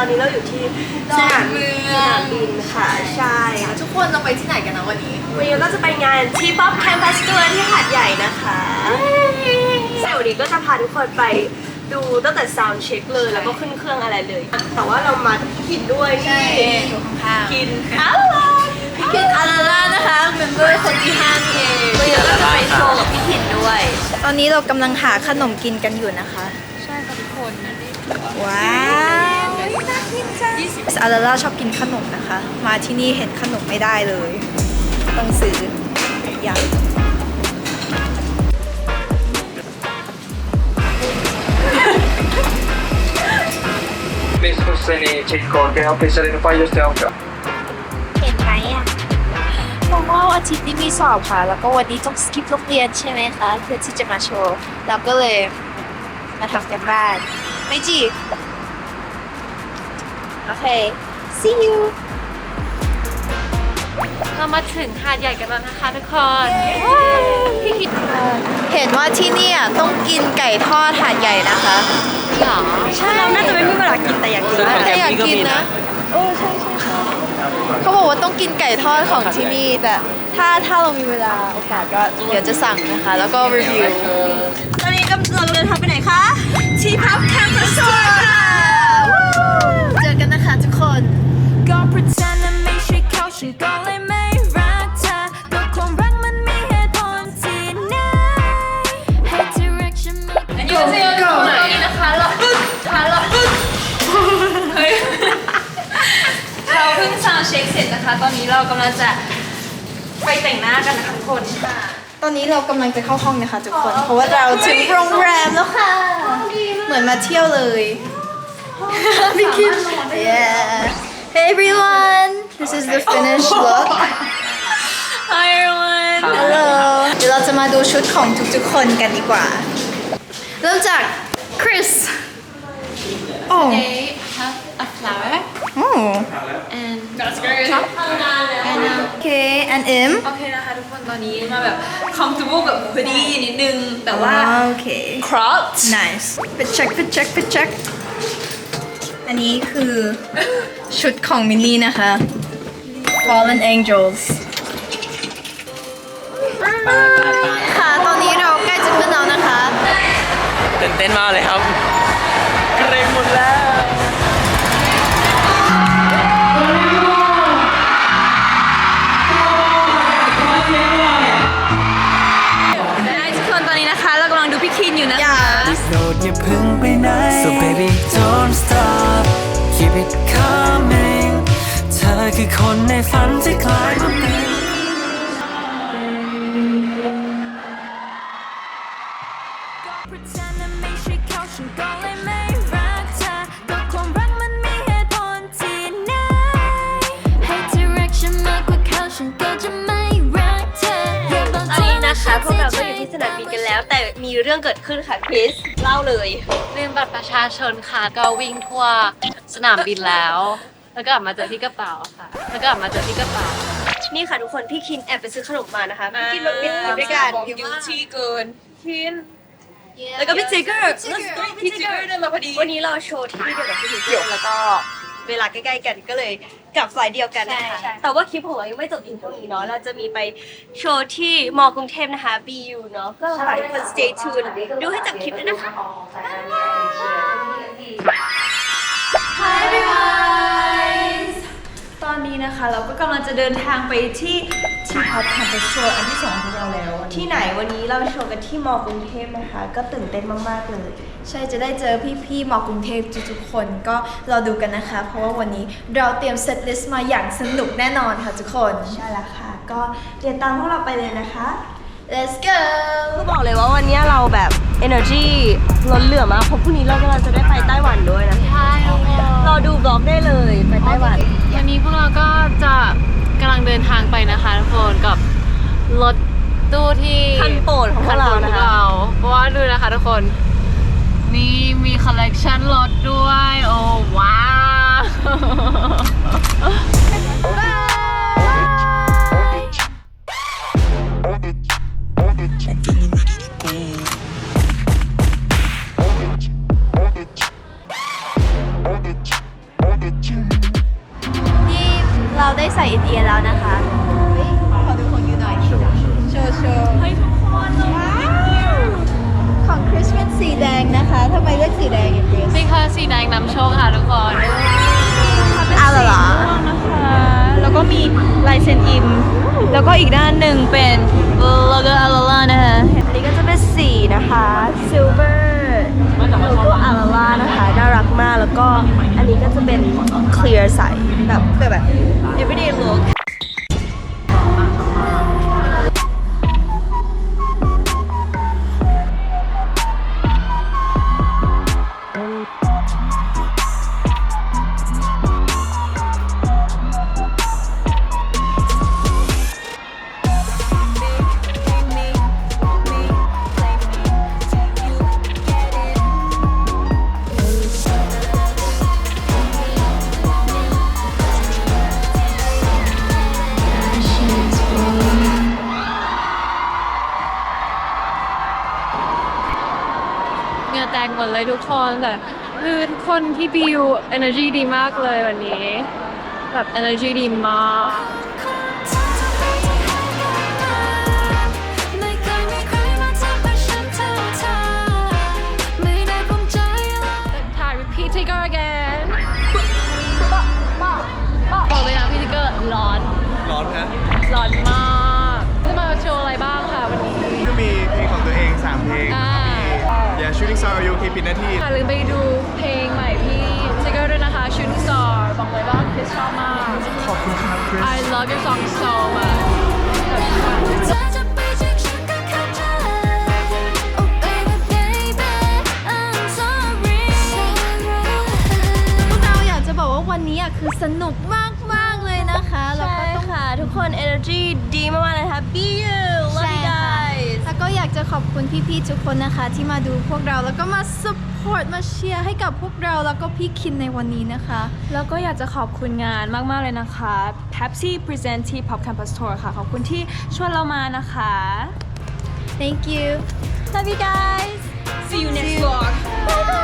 อนนี้เราอยู่ที่สนามบินสนามบินค่ะ ใช่ค่ะทุกคนเราไปที่ไหนกันนะวันนี้ วันนี้เราจะไปงานทีป๊อปแคมปัสทัวร์ที่หาดใหญ่นะคะใช่วันนี้ก็จะพาทุกคนไปดูตั้งแต่ซาวด์เช็คเลยแล้วก็ขึ้นเครื่องอะไรเลย แต่ว่าเรามากินด้วยที่อยู่ข้างๆกินอ้าวพี่คินอาราล่านะคะเมมเบอร์คนที่ห้านี่เองวันนี้เราก็จะไปโชว์กับพี่ขินด้วย ตอนนี้เรากำลังหาขนมกินกันอยู่นะคะ ใช่ค่ะทุกคนว้าว อาราล่าชอบกินขนมนะคะ มาที่นี่เห็นขนมไม่ได้เลย ต้องซื้ออย่าง Miss Husseini Chico, che ho pensato in un paio di occhi. เห็นไหมอะเพราะว่าอาทิตย์นี้มีสอบค่ะ แล้วก็วันนี้ต้องสกิปโรงเรียนใช่ไหมคะ เพื่อที่จะมาโชว์ เราก็เลยมาทำกันบ้าน ไม่จี โอเค see you เรามาถึงหาดใหญ่กันแล้วนะคะทุกคนพี่คิดเห็นว่าที่เนี่ยต้องกินไก่ทอดหาดใหญ่นะคะหรอใช่เราน่าจะไม่มีเวลากินแต่อยากกินมากแต่อยากกินนะโอ้ใช่ใช่ใช่เขาบอกว่าต้องกินไก่ทอดของที่นี่แต่ถ้าถ้าเรามีเวลาโอกาสก็เดี๋ยวจะสั่งนะคะ แล้วก็รีวิวตอนนี้กำลังเดินทางไปไหนคะ ทีป๊อปแคมปัสทัวร์ค่ะ ฉันก็เลยไม่รักเธอก็คงรักมันมีเหตุผลที่ไหนให้เธอรักฉันมากอันนี้ก็จะอยู่ตรงนี้นะคะเราปึ๊กนะคะเราปึ๊กเฮ้ยเราเพิ่งซาวด์เช็คเสร็จนะคะ ตอนนี้เรากำลังจะไปแต่งหน้ากันนะคะทุกคนค่ะตอนนี้เรากำลังจะเข้าห้องนะคะทุกคน เพราะว่าเราถึงโรงแรมแล้วค่ะ เหมือนมาเที่ยวเลย พี่คิด yeah hey everyone this is the finished look Hi everyone hello เดี๋ยวเราจะมาดูชุดของทุกๆคนกันดีกว่า เริ่มจากคริสโอ้ They have a flower โอ้ and that's great and um, โอเค and im โอเคนะคะทุกคนตอนนี้มาแบบ comfortable แบบพอดีนิดนึง แต่ว่าโอเค cropped nice ไปเช็คไปเช็คไปเช็คอันนี้คือชุดของมิลลี่นะคะ Fallen Angels ค่ะ ตอนนี้เราใกล้จะขึ้นแล้วนะคะ ตื่นเต้นมากเลยครับ เกรงหมดแล้ว กเธออย่าบอกตอนนี้นะคะพวกเราก็อยู่ที่สนามบินกันแล้ว แต่มีเรื่องเกิดขึ้นค่ะคริสเล่าเลย ลืมบัตรประชาชนค่ะก็วิ่งทั่วสนามบินแล้ว แล้วก็กลับมาเจอที่กระเป๋าค่ะ แล้วก็กลับมาเจอที่กระเป๋า นี่ค่ะทุกคนพี่คินแอบไปซื้อขนมมานะคะพี่คินมาปิดด้วยกันอยู่ที่เกินคินแล้วก็พี่จิกเกอร์พี่จิกเกอร์เดินมาพอดี วันนี้เราโชว์ที่เดียวกับพี่จิกเกอร์แล้วก็เวลาใกล้ๆกันก็เลยกลับไฟล์เดียวกันนะคะ แต่ว่าคลิปของเรายังไม่จบเพียงเท่านี้เนาะ เราจะมีไปโชว์ที่มอกรุงเทพนะคะ BU เนาะ ก็ฝากทุกคน stay tuned ดูให้จบคลิปด้วยนะคะ Hi everyone ต อนนี้นะคะ เราก็กำลังจะเดินทางไปที่ทีพอปแคมปัสโชว์อันที่สองของเราแล้ว ที่ไหนวันนี้เราโชว์กันที่มอกรุงเทพนะคะ ก็ตื่นเต้นมากๆเลย ใช่จะได้เจอพี่ๆมอกรุงเทพทุกๆคนก็รอดูกันนะคะ เพราะว่าวันนี้เราเตรียมเซตลิสต์มาอย่างสนุกแน่นอนค่ะทุกคน ใช่แล้วค่ะ ก็เรียนตามพวกเราไปเลยนะคะ let's go ก็บอกเลยว่าวันนี้เราแบบ energy ล้นเหลือมากเพราะพรุ่งนี้เรากำลังจะได้ไปไต้หวันด้วยนะใช่รอ ดูบล็อกได้เลยไปไต้หวันวันนี้พวกเราก็จะกำลังเดินทางไปนะคะทุกคนกับรถตู้ที่คันโปรดของพวกเราคันะนโปรดของคะเราเพราะว่าดูนะคะทุกคน นี่มีคอลเลกชันรถด้วย โอ้ว้าว งนำโชคค่ะทุกคนอขาเป็าหรอะแล้วก็มีลายเซ็นอิม แล้วก็อีกด้านหนึ่งเป็นโลโก้อาลาลานะคะอันนี้ก็จะเป็นสีนะคะซิลเวอร์แล้วก็อาลาลานะคะ น่ารักมาก แล้วก็อันนี้ก็จะเป็นเคลียร์ใส แบบแบบ everyday look แตกหมดเลยทุกคนแต่คือทุกคนที่บิว energy ดีมากเลยวันนี้ แบบ energy ดีมากไม่เคยมีใครมาทำให้ฉันเท่าเธอไม่ได้ภูมิใจเลยถ่าย repeat trigger again บอกเลยนะพี่ทิกเกอร์ร้อน ร้อนนะร้อนมาก จะมาโชว์อะไรบ้างค่ะวันนี้ก็มีเพลงของตัวเอง 3 เพลง อ่าอย่า Shooting Star You คีปิดหน้าที่อย่าลืมไปดูเพลงใหม่พี่ทิกเกอร์ด้วยนะคะ Shooting Star บอกเลยว่าคริสชอบมาก ขอบคุณครับคริส I love your song so much เธอจะไปจากฉันก็เข้าใจ Oh baby baby I'm sorry พวกเราอยากจะบอกว่าวันนี้อะคือสนุกมาก อยากจะขอบคุณพี่ๆทุกคนนะคะ ที่มาดูพวกเราแล้วก็มา support มาเชียร์ให้กับพวกเราแล้วก็พี่คินในวันนี้นะคะ แล้วก็อยากจะขอบคุณงานมาก ๆ เลยนะคะ Pepsi Present ที่ Pop Campus Tour ค่ะ ขอบคุณที่ชวนเรามานะคะ thank you love you guys See you next vlog bye bye